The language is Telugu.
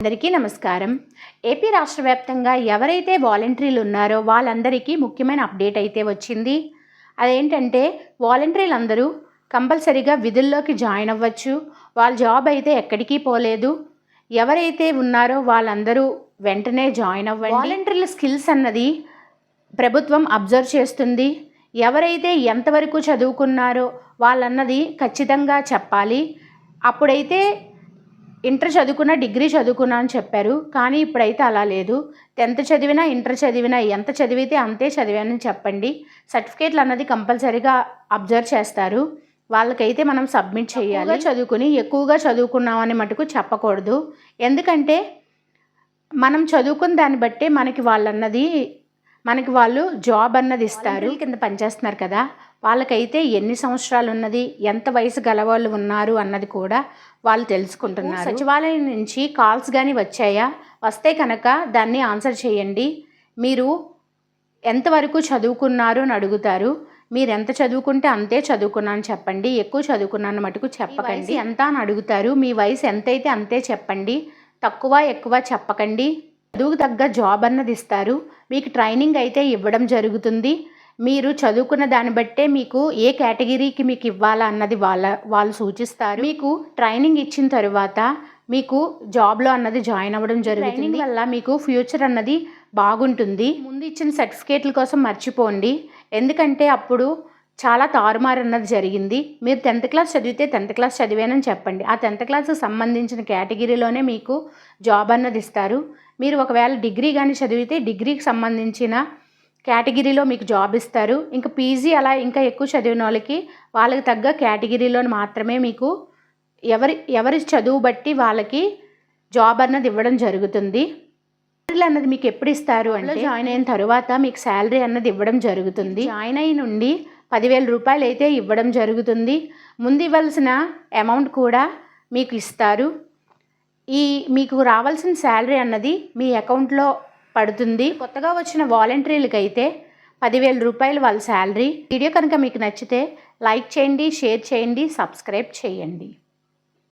అందరికీ నమస్కారం. ఏపీ రాష్ట్ర వ్యాప్తంగా ఎవరైతే వాలంటీర్లు ఉన్నారో వాళ్ళందరికీ ముఖ్యమైన అప్డేట్ అయితే వచ్చింది. అదేంటంటే వాలంటీర్లు అందరూ కంపల్సరీగా విధుల్లోకి జాయిన్ అవ్వచ్చు. వాళ్ళ జాబ్ అయితే ఎక్కడికి పోలేదు. ఎవరైతే ఉన్నారో వాళ్ళందరూ వెంటనే జాయిన్ అవ్వండి. వాలంటీర్ల స్కిల్స్ అన్నది ప్రభుత్వం అబ్జర్వ్ చేస్తుంది. ఎవరైతే ఎంతవరకు చదువుకున్నారో వాళ్ళన్నది ఖచ్చితంగా చెప్పాలి. అప్పుడైతే ఇంటర్ చదువుకున్నా డిగ్రీ చదువుకున్నా అని చెప్పారు. కానీ ఇప్పుడైతే అలా లేదు. టెన్త్ చదివినా ఇంటర్ చదివినా ఎంత చదివితే అంతే చదివానని చెప్పండి. సర్టిఫికేట్లు అన్నది కంపల్సరీగా అబ్జర్వ్ చేస్తారు. వాళ్ళకైతే మనం సబ్మిట్ చేయాలి. చదువుకుని ఎక్కువగా చదువుకున్నామని మటుకు చెప్పకూడదు. ఎందుకంటే మనం చదువుకున్న దాన్ని బట్టే మనకి వాళ్ళన్నది మనకి వాళ్ళు జాబ్ అన్నది ఇస్తారు. కింద పనిచేస్తున్నారు కదా. వాళ్ళకైతే ఎన్ని సంవత్సరాలు ఉన్నది ఎంత వయసు గలవాళ్ళు ఉన్నారు అన్నది కూడా వాళ్ళు తెలుసుకుంటున్నారు. సచివాలయం నుంచి కాల్స్ కానీ వచ్చాయా? వస్తే కనుక దాన్ని ఆన్సర్ చేయండి. మీరు ఎంతవరకు చదువుకున్నారు అని అడుగుతారు. మీరు ఎంత చదువుకుంటే అంతే చదువుకున్నాను చెప్పండి. ఎక్కువ చదువుకున్నాను మటుకు చెప్పకండి. ఎంత అని అడుగుతారు. మీ వయసు ఎంతైతే అంతే చెప్పండి. తక్కువ ఎక్కువ చెప్పకండి. చదువుకు తగ్గ జాబ్ అన్నది ఇస్తారు. మీకు ట్రైనింగ్ అయితే ఇవ్వడం జరుగుతుంది. మీరు చదువుకున్న దాన్ని బట్టే మీకు ఏ కేటగిరీకి మీకు ఇవ్వాలా అన్నది వాళ్ళ వాళ్ళు సూచిస్తారు. మీకు ట్రైనింగ్ ఇచ్చిన తరువాత మీకు జాబ్లో అన్నది జాయిన్ అవ్వడం జరుగుతుంది. వల్ల మీకు ఫ్యూచర్ అన్నది బాగుంటుంది. ముందు ఇచ్చిన సర్టిఫికేట్ల కోసం మర్చిపోండి. ఎందుకంటే అప్పుడు చాలా తారుమారు అన్నది జరిగింది. మీరు టెన్త్ క్లాస్ చదివితే టెన్త్ క్లాస్ చదివానని చెప్పండి. ఆ టెన్త్ క్లాస్కి సంబంధించిన కేటగిరీలోనే మీకు జాబ్ అన్నది ఇస్తారు. మీరు ఒకవేళ డిగ్రీ కానీ చదివితే డిగ్రీకి సంబంధించిన కేటగిరీలో మీకు జాబ్ ఇస్తారు. ఇంకా పీజీ అలా ఇంకా ఎక్కువ చదివిన వాళ్ళకి వాళ్ళకి తగ్గ కేటగిరీలో మాత్రమే మీకు ఎవరి ఎవరి చదువు బట్టి వాళ్ళకి జాబ్ అన్నది ఇవ్వడం జరుగుతుంది. శాలరీ అన్నది మీకు ఎప్పుడు ఇస్తారు అంటే జాయిన్ అయిన తర్వాత మీకు శాలరీ అన్నది ఇవ్వడం జరుగుతుంది. జాయిన్ అయి నుండి పదివేల రూపాయలు అయితే ఇవ్వడం జరుగుతుంది. ముందు ఇవ్వాల్సిన అమౌంట్ కూడా మీకు ఇస్తారు. ఈ మీకు రావాల్సిన శాలరీ అన్నది మీ అకౌంట్లో పడుతుంది. కొత్తగా వచ్చిన వాలంటీర్లకి అయితే పదివేల రూపాయలు వాళ్ళ శాలరీ. వీడియో కనుక మీకు నచ్చితే లైక్ చేయండి షేర్ చేయండి సబ్స్క్రైబ్ చేయండి.